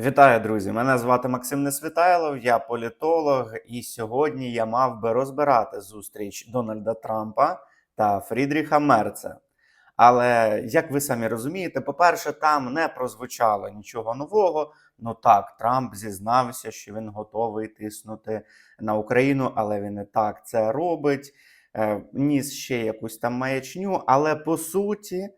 Вітаю, друзі! Мене звати Максим Несвітайлов, я політолог, і сьогодні я мав би розбирати зустріч Дональда Трампа та Фрідріха Мерца. Але як ви самі розумієте, по-перше, там не прозвучало нічого нового. Ну так, Трамп зізнався, що він готовий тиснути на Україну, але він і так це робить. Е, Ніс ще якусь там маячню, але по суті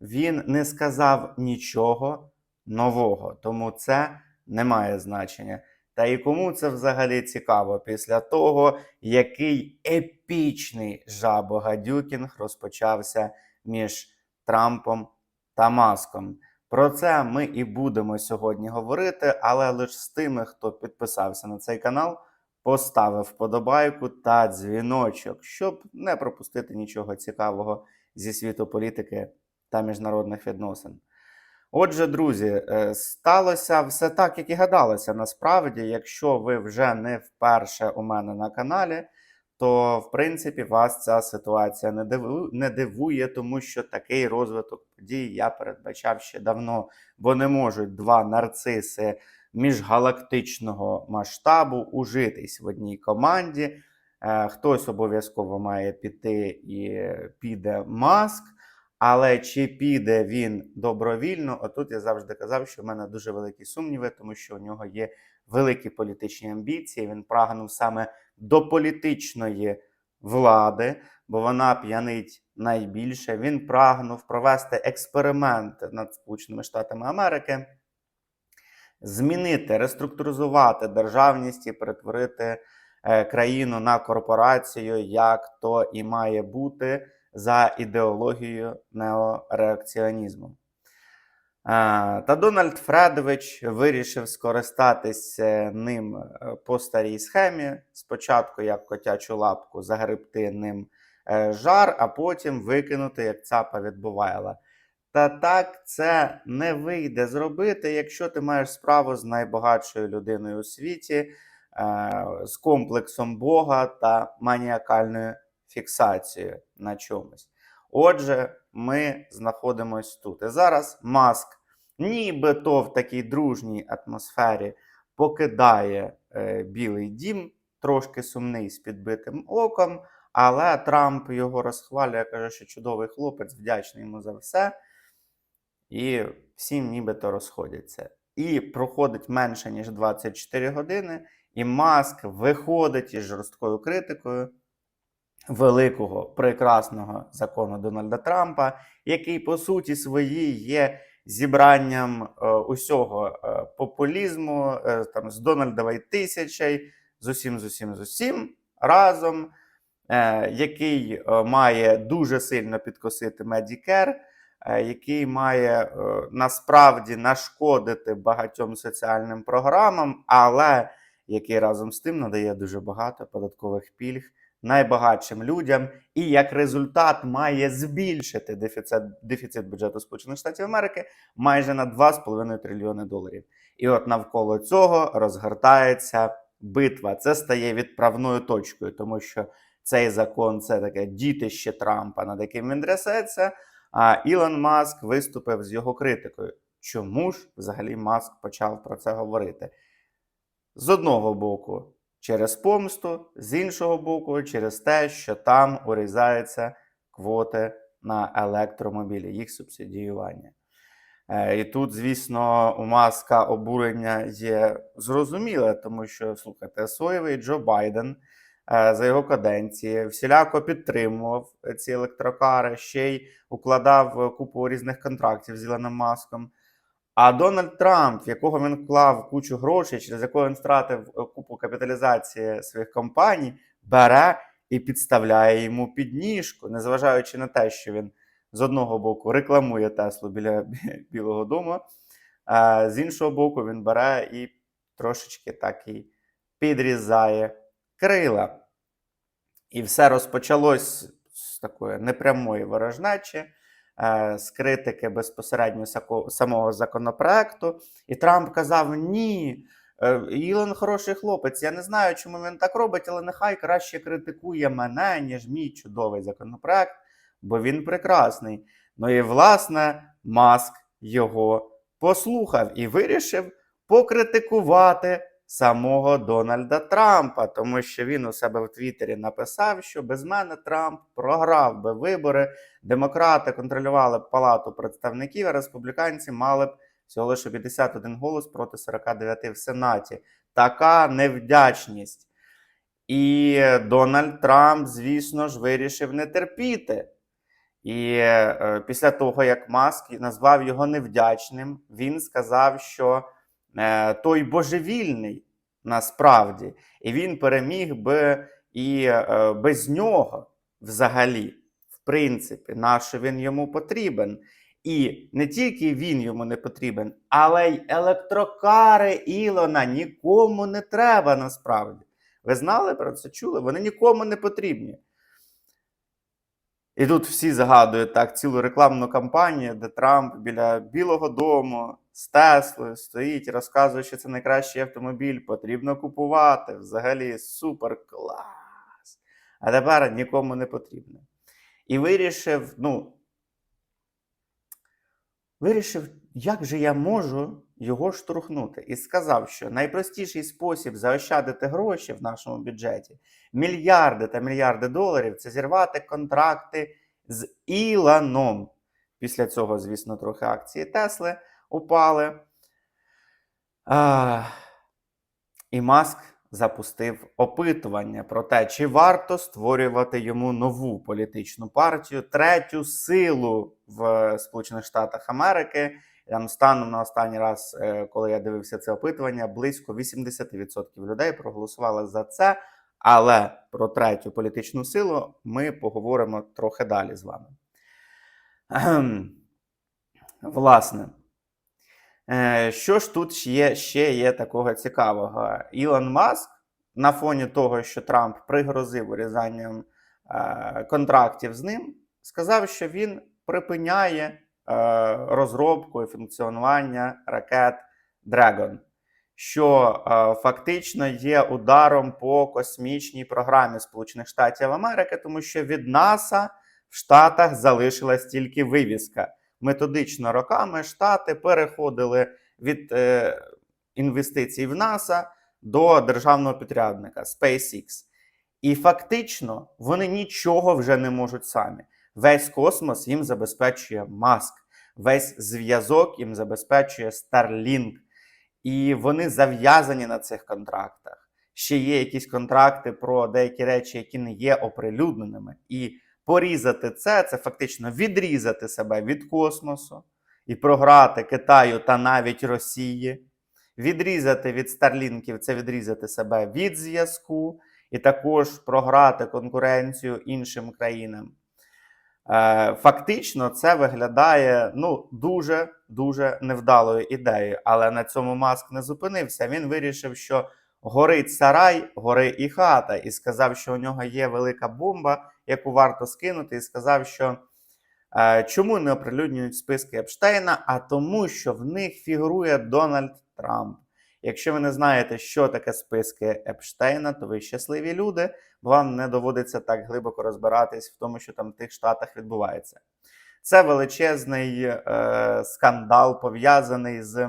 він не сказав нічого нового, тому це не має значення. Та і кому це взагалі цікаво після того, який епічний жабогадюкінг розпочався між Трампом та Маском. Про це ми і будемо сьогодні говорити, але лише з тими, хто підписався на цей канал, поставив вподобайку та дзвіночок, щоб не пропустити нічого цікавого зі світу політики та міжнародних відносин. Отже, друзі, е, сталося все так, як і гадалося. Насправді, якщо ви вже не вперше у мене на каналі, то в принципі вас ця ситуація не дивує, не дивує, тому що такий розвиток подій я передбачав ще давно, бо не можуть два нарциси міжгалактичного масштабу ужитись в одній команді. Е, Хтось обов'язково має піти і піде маск. Але чи піде він добровільно? Отут я завжди казав, що в мене дуже великі сумніви, тому що у нього є великі політичні амбіції. Він прагнув саме до політичної влади, бо вона п'янить найбільше. Він прагнув провести експеримент над Сполученими Штатами Америки, змінити, реструктуризувати державність і перетворити е, країну на корпорацію, як то і має бути за ідеологією неореакціонізму. Та Дональд Фредович вирішив скористатися ним е, по старій схемі. Спочатку, як котячу лапку, загребти ним е, жар, а потім викинути, як цапа від Бувайла. Та так це не вийде зробити, якщо ти маєш справу з найбагатшою людиною у світі, е, з комплексом Бога та маніакальною фіксацією на чомусь. Отже, ми знаходимось тут. І зараз Маск, нібито в такій дружній атмосфері, покидає е, Білий дім, трошки сумний з підбитим оком, але Трамп його розхвалює, каже, що чудовий хлопець, вдячний йому за все. І всім нібито розходяться. І проходить менше, ніж 24 години, і Маск виходить із жорсткою критикою великого прекрасного закону Дональда Трампа, який по суті своїй є зібранням е, усього е, популізму, е, там з Дональдової тисячі, з усім, з усім, з усім разом, який має дуже сильно підкосити е, який має насправді нашкодити багатьом соціальним програмам, але який разом з тим надає дуже багато податкових пільг найбагатшим людям, і як результат має збільшити дефіцит, дефіцит бюджету Сполучених Штатів Америки майже на 2,5 трильйони доларів. І от навколо цього розгортається битва. Це стає відправною точкою, тому що цей закон це таке дітище Трампа, над яким він трясеться. А Ілон Маск виступив з його критикою. Чому ж взагалі Маск почав про це говорити? З одного боку, через помсту, з іншого боку, через те, що там урізаються квоти на електромобілі, їх субсидіювання. Е, І тут, звісно, маска обурення є зрозуміле, тому що, слухайте, Соєвий Джо Байден е, за його каденції всіляко підтримував ці електрокари, ще й укладав купу різних контрактів з Ілоном Маском. А Дональд Трамп, в якого він вклав кучу грошей, через якого він втратив е, купу капіталізації своїх компаній, бере і підставляє йому підніжку, незважаючи на те, що він з одного боку рекламує Теслу біля Білого Дому, а з іншого боку, він бере і трошечки так і підрізає крила. І все розпочалось з такої непрямої ворожнечі е, з критики безпосередньо самого законопроекту. І Трамп казав: ні, е, Ілон хороший хлопець. Я не знаю, чому він так робить, але нехай краще критикує мене, ніж мій чудовий законопроект, бо він прекрасний. Ну і власне Маск його послухав і вирішив покритикувати самого Дональда Трампа, тому що він у себе в Твіттері написав, що без мене Трамп програв би вибори. Демократи контролювали б палату представників, а республіканці мали б всього лише 51 голос проти 49 в Сенаті. Така невдячність. І Дональд Трамп, звісно ж, вирішив не терпіти. І е, після того, як Маск назвав його невдячним, він сказав, що той божевільний насправді, і він переміг би і е, без нього взагалі, в принципі, на що він йому потрібен. І не тільки він йому не потрібен, але й електрокари Ілона нікому не треба насправді. Ви знали про це? Чули? Вони нікому не потрібні. І тут всі згадують так цілу рекламну кампанію, де Трамп біля Білого Дому з Теслою стоїть розказує, що це найкращий автомобіль, потрібно купувати. Взагалі супер клас. А тепер нікому не потрібно. І вирішив, ну, вирішив, як же я можу його штурхнути. І сказав, що найпростіший спосіб заощадити гроші в нашому бюджеті мільярди та мільярди доларів це зірвати контракти з Іланом. Після цього, звісно, трохи акції Тесли упали. А, і Маск запустив опитування про те, чи варто створювати йому нову політичну партію, третю силу в Сполучених Штатах Америки. Там станом на останній раз, е, коли я дивився це опитування, близько 80% людей проголосували за це. Але про третю політичну силу ми поговоримо трохи далі з вами. Власне, що ж тут є, ще є такого цікавого? Ілон Маск на фоні того, що Трамп пригрозив урізанням е, контрактів з ним, сказав, що він припиняє е, розробку і функціонування ракет Dragon що е, фактично є ударом по космічній програмі Сполучених Штатів Америки, тому що від НАСА в Штатах залишилась тільки вивіска. Методично роками Штати переходили від е, інвестицій в НАСА до державного підрядника SpaceX. І фактично вони нічого вже не можуть самі. Весь космос їм забезпечує Маск, весь зв'язок їм забезпечує Starlink. І вони зав'язані на цих контрактах. Ще є якісь контракти про деякі речі, які не є оприлюдненими. І порізати це це фактично відрізати себе від космосу і програти Китаю та навіть Росії. Відрізати від старлінків це відрізати себе від зв'язку, і також програти конкуренцію іншим країнам. Е, Фактично, це виглядає ну, дуже дуже невдалою ідеєю. Але на цьому Маск не зупинився. Він вирішив, що горить сарай, гори і хата, і сказав, що у нього є велика бомба, яку варто скинути, і сказав, що е, чому не оприлюднюють списки Епштейна, а тому, що в них фігурує Дональд Трамп. Якщо ви не знаєте, що таке списки Епштейна, то ви щасливі люди, бо вам не доводиться так глибоко розбиратись в тому, що там в тих штатах відбувається. Це величезний е, скандал, пов'язаний з,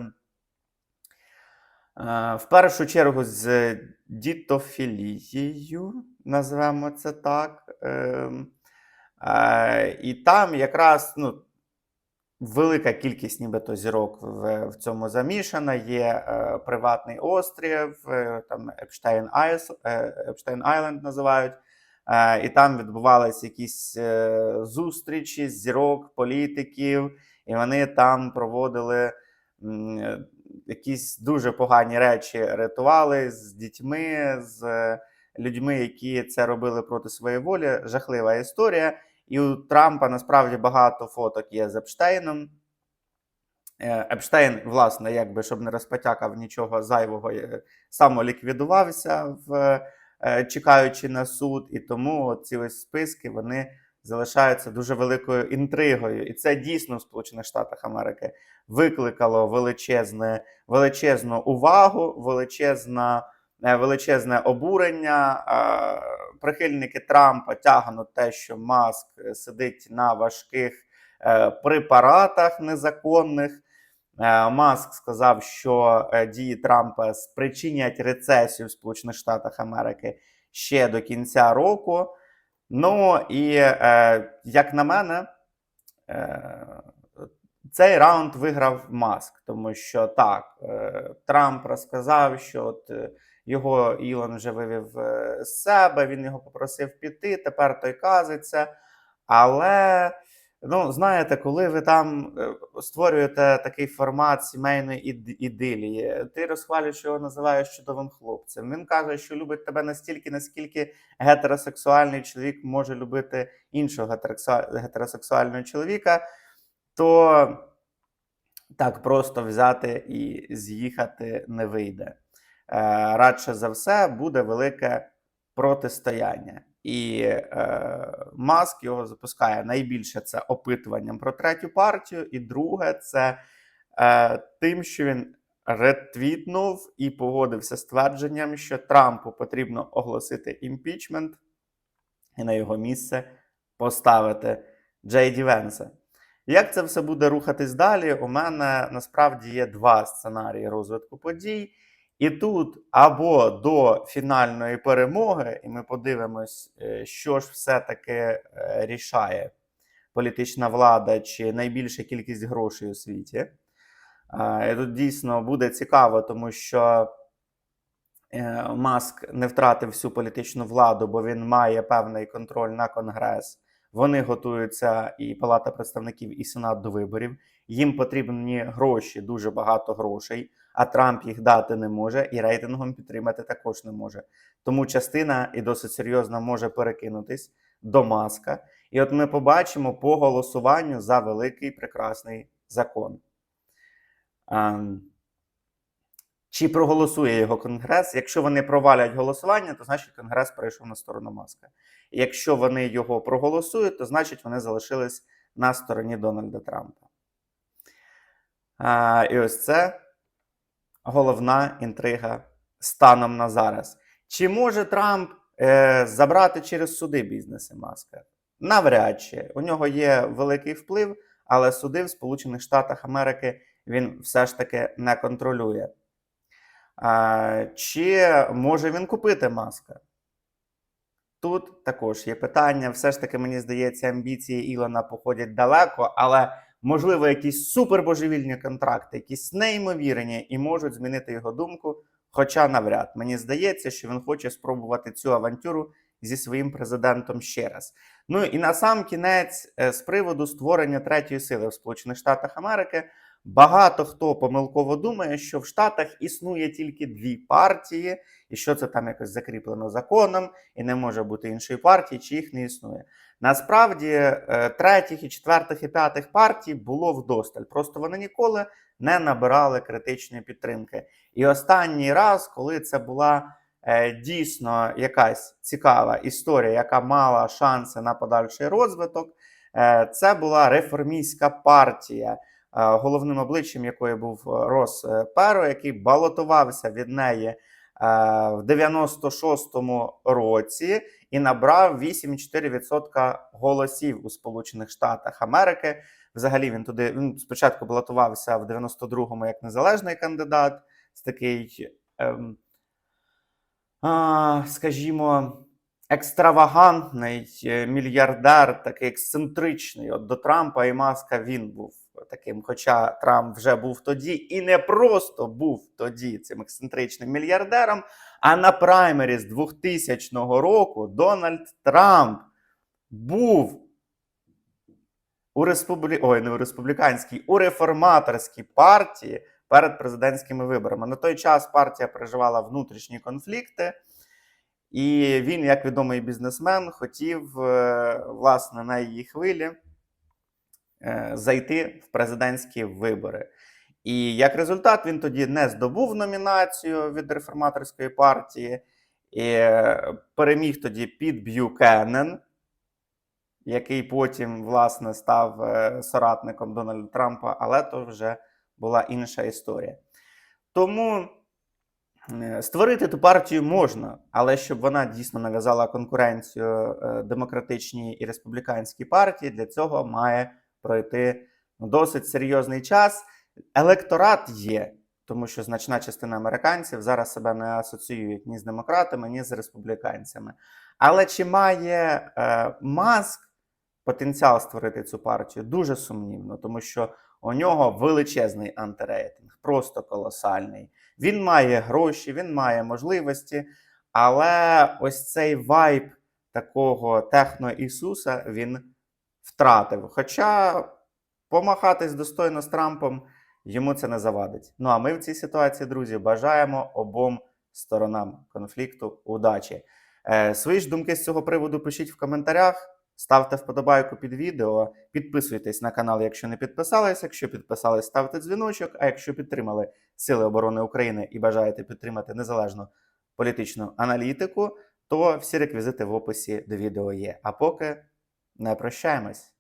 в першу чергу, з дітофілією, назвемо це так. Е, е, і там якраз ну, велика кількість нібито зірок в, цьому замішана. Є е, приватний острів, е, там е, Епштейн Айленд називають. І там відбувалися якісь зустрічі зірок, політиків, і вони там проводили якісь дуже погані речі, ритуали з дітьми, з е, людьми, які це робили проти своєї волі. Жахлива історія. І у Трампа насправді багато фоток є з Епштейном. Е, Епштейн, власне, якби щоб не розпотякав нічого зайвого, е, самоліквідувався, в, чекаючи на суд, і тому ці ось списки вони залишаються дуже великою інтригою. І це дійсно в Сполучених Штатах Америки викликало величезне, величезну увагу, величезна, е, величезне обурення. Е, Прихильники Трампа тягнуть те, що Маск сидить на важких е, препаратах незаконних. Маск сказав, що дії Трампа спричинять рецесію в Сполучених Штатах Америки ще до кінця року. Ну і е, як на мене, е, цей раунд виграв Маск, тому що так, е, Трамп розказав, що от е, його Ілон вже вивів е, з себе, він його попросив піти, тепер той казиться. Але, ну, знаєте, коли ви там е, створюєте такий формат сімейної ід- ідилії, ти розхвалюєш його, називаєш чудовим хлопцем. Він каже, що любить тебе настільки, наскільки гетеросексуальний чоловік може любити іншого гетеросексуального чоловіка, то так просто взяти і з'їхати не вийде. Е, Радше за все буде велике протистояння. І е, Маск його запускає найбільше це опитуванням про третю партію, і друге це е, тим, що він ретвітнув і погодився з твердженням, що Трампу потрібно оголосити імпічмент і на його місце поставити Джей Ді Венса. Як це все буде рухатись далі? У мене насправді є два сценарії розвитку подій. І тут або до фінальної перемоги, і ми подивимось, е, що ж все-таки е, рішає політична влада чи найбільша кількість грошей у світі. І тут дійсно буде цікаво, тому що е, Маск не втратив всю політичну владу, бо він має певний контроль на Конгрес. Вони готуються і Палата представників, і Сенат до виборів. Їм потрібні гроші, дуже багато грошей, а Трамп їх дати не може і рейтингом підтримати також не може. Тому частина і досить серйозна може перекинутись до маска. І от ми побачимо по голосуванню за великий прекрасний закон. Ем, Чи проголосує його Конгрес? Якщо вони провалять голосування, то значить Конгрес перейшов на сторону маска. Якщо вони його проголосують, то значить вони залишились на стороні Дональда Трампа. А, і ось це головна інтрига станом на зараз. Чи може Трамп е, забрати через суди бізнеси Маска? Навряд чи. У нього є великий вплив, але суди в Сполучених Штатах Америки він все ж таки не контролює. А, чи може він купити маска? Тут також є питання. Все ж таки, мені здається, амбіції Ілона походять далеко, але можливо, якісь супербожевільні контракти, якісь неймовірні, і можуть змінити його думку. Хоча навряд мені здається, що він хоче спробувати цю авантюру зі своїм президентом ще раз. Ну і на сам кінець, е, з приводу створення третьої сили в Сполучених Штатах Америки, багато хто помилково думає, що в Штатах існує тільки дві партії, і що це там якось закріплено законом, і не може бути іншої партії, чи їх не існує. Насправді, е, третіх, і четвертих, і п'ятих партій було вдосталь. Просто вони ніколи не набирали критичної підтримки. І останній раз, коли це була е, дійсно якась цікава історія, яка мала шанси на подальший розвиток, е, це була реформістська партія, головним обличчям якої був Рос е, Перо, який балотувався від неї е, в 96-му році і набрав 8,4% голосів у Сполучених Штатах Америки. Взагалі він туди він спочатку балотувався в 92-му як незалежний кандидат, з такий, ем, а, скажімо, екстравагантний е, мільярдер, такий ексцентричний. От до Трампа і Маска він був таким. Хоча Трамп вже був тоді і не просто був тоді цим ексцентричним мільярдером, а на праймері з 2000 року Дональд Трамп був у республі... Ой, не у республіканській, у реформаторській партії перед президентськими виборами. На той час партія переживала внутрішні конфлікти, і він, як відомий бізнесмен, хотів е, власне на її хвилі зайти в президентські вибори. І як результат, він тоді не здобув номінацію від реформаторської партії, і е, переміг тоді Піт Б'юкенен, який потім, власне, став е, соратником Дональда Трампа, але то вже була інша історія. Тому е, створити ту партію можна, але щоб вона дійсно нав'язала конкуренцію е, демократичній і республіканській партії, для цього має пройти досить серйозний час. Електорат є, тому що значна частина американців зараз себе не асоціюють ні з демократами, ні з республіканцями. Але чи має е, Маск потенціал створити цю партію? Дуже сумнівно, тому що у нього величезний антирейтинг, просто колосальний. Він має гроші, він має можливості, але ось цей вайб такого техно-Ісуса він втратив. Хоча помахатись достойно з Трампом йому це не завадить. Ну а ми в цій ситуації, друзі, бажаємо обом сторонам конфлікту удачі. Е, свої ж думки з цього приводу пишіть в коментарях. Ставте вподобайку під відео, підписуйтесь на канал, якщо не підписались. Якщо підписались, ставте дзвіночок. А якщо підтримали Сили оборони України і бажаєте підтримати незалежну політичну аналітику, то всі реквізити в описі до відео є. А поки не прощаємось.